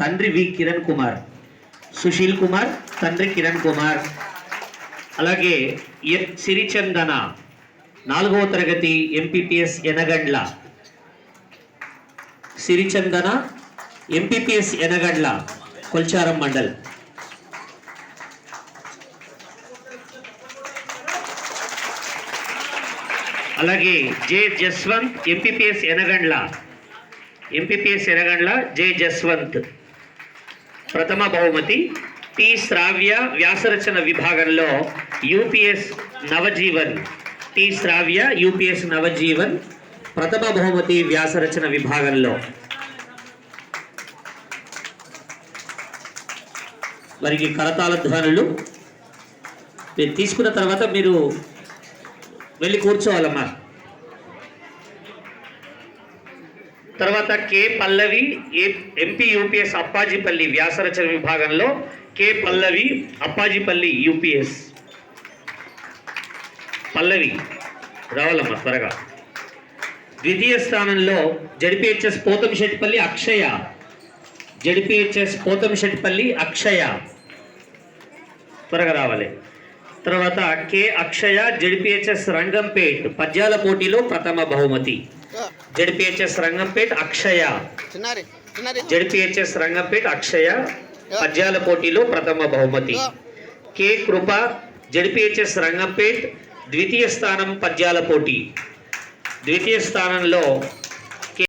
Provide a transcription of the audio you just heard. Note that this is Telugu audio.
తండ్రి వి కిరణ్ కుమార్. సుశీల్ కుమార్ తండ్రి కిరణ్ కుమార్. అలాగే సిరిచందన నాలుగవ తరగతి ఎంపీపీఎస్ ఎనగండ్ల. సిరిచందన ఎంపీపీఎస్ ఎనగండ్ల కొల్చారం మండల్. అలాగే J Jaswanth MPPS Enagandla. MPPS Enagandla J Jaswanth. ప్రథమ బహుమతి టి. శ్రావ్య వ్యాసరచన విభాగంలో UPS Navajeevan. T. Shravya UPS Navajeevan ప్రథమ బహుమతి వ్యాసరచన విభాగంలో. వారికి కరతాళ ధ్వనులు మీరు తీసుకున్న తర్వాత మీరు వెళ్ళి కూర్చోవాలమ్మా. తర్వాత కె పల్లవి ఏ- ఎంపీ యూపీఎస్ అప్పాజిపల్లి వ్యాసరచన విభాగంలో కె పల్లవి అప్పాజిపల్లి యూపీఎస్. పల్లవి రావాలమ్మ త్వరగా. ద్వితీయ స్థానంలో జడిపిహెచ్ఎస్ పోతంశెట్టిపల్లి అక్షయ. జడిపిహెచ్ఎస్ పోతంశెట్టిపల్లి అక్షయ. త్వరగా రావాలి. తర్వాత కె అక్షయ జడిపిహెచ్ఎస్ రంగంపేట్ పద్యాల పోటీలో ప్రథమ బహుమతి. జడిపిహెచ్ఎస్ రంగంపేట్ అక్షయ. జడిపిహెచ్ఎస్ రంగంపేట్ అక్షయ. పద్యాల పోటీలో ప్రథమ బహుమతి. కె కృప జడిపిహెచ్ఎస్ రంగంపేట్ ద్వితీయ స్థానం పద్యాల పోటీ. ద్వితీయ స్థానంలో